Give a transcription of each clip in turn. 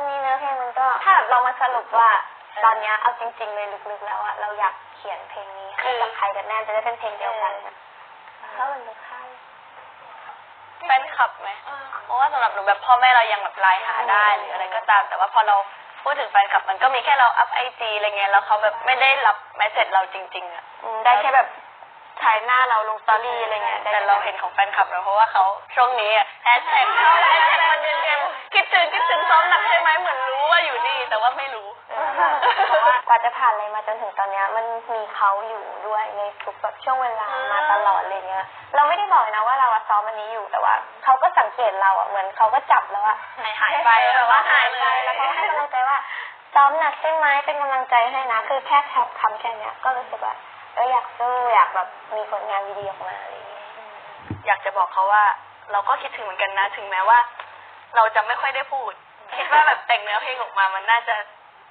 อนนี้เนื้อเพลงมันก็ ถ้าแบบเรามาสรุปว่าตอนเนี้ยเอาจริง ๆ เลยลึกๆแล้วอะเราอยากเขียนเพลงนี้ให้กับใครกันแน่จะได้เป็นเพลงเดียวกันอะถ้ามันเป็นค่ายแฟนคลับไหมเพราะว่าสำหรับหนูแบบพ่อแม่เรายังแบบไลน์หาได้หรืออะไรก็ตาม แต่ว่าพอเราพูดถึงแฟนคลับมันก็มีแค่เราอัพไอจีอะไรเงี้ยแล้วเขาแบบไม่ได้รับแมสเซจเราจริง ๆอะอืมได้แค่แบบถ่ายหน้าเราลงสตอรี่อะไรเงี้ยได้แต่เราเห็นของแฟนคลับเราเพราะว่าเขาช่วงนี้แฮชแท็กเขาแฮชแท็กมันเย็นๆคิด ถึงคิดถึงซ้อมหนักใช่ไหมเหมือนรู้ว่าอยู่นี่ แต่ว่าไม่รู้เออเพราะว่ากว่าจะผ่านอะไรมาจนถึงตอนเนี้ยมันมีเขาอยู่ด้วยในทุกแบบช่วงเวลามาตลอดเลยเงี้ย เราไม่ได้บอกนะว่าเราอะซ้อมอันนี้อยู่แต่ว่าเขาก็สังเกตเราอะเหมือนเขาก็จับแล้วอะหายหายไปแบบว่าหายไปแล้วเขาให้กำลังใจว่าซ้อมหนักใช่ไหมเป็นกำลังใจให้นะ คือแค่คำคำแค่เนี้ยก็รู้สึกว่าเอออยากสู้อยากแบบมีผลงานดีๆออกมาอะไรอย่างเงี้ยอยากจะบอกเขาว่า เราก็คิดถึงเหมือนกันนะ ถึงแม้ว่า เราจะไม่ค่อยได้พูด คิดว่าแบบแต่งเนื้อเพลงออกมามันน่าจะ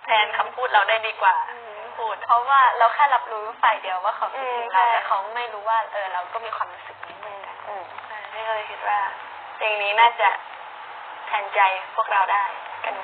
แทนคำพูดเราได้ดีกว่าพูด เพราะว่าเราแค่รับรู้ฝ่ายเดียวว่าเขาคิดถึงเราแต่เขาไม่รู้ว่าเออเราก็มีความรู้สึกนี้เหมือนกันอืมใช่พี่ก็เลยคิดว่าเพลงนี้น่าจะแทนใจพวกเราได้กัน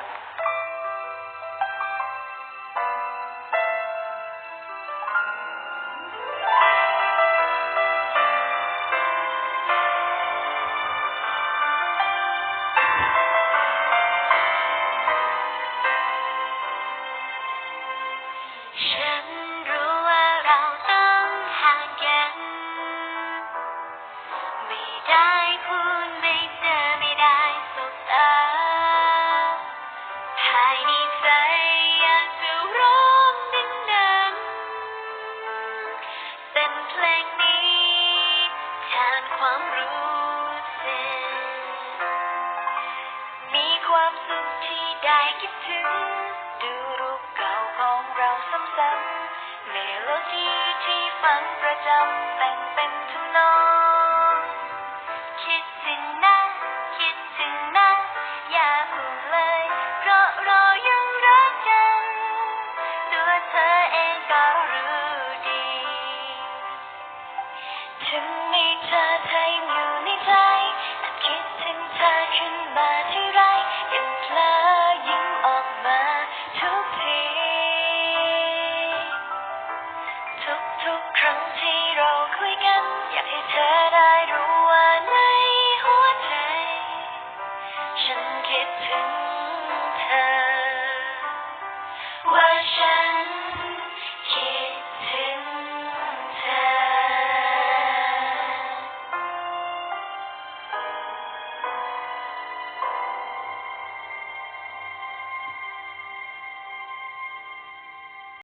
เพลงนี้แทนความรู้สึก มีความสุขที่ได้คิดถึง ดูรูปเก่าของเราซ้ำๆเมโลดี้ที่ฟังประจำแต่งเป็นทำนอง คุยกันอยากให้เธอได้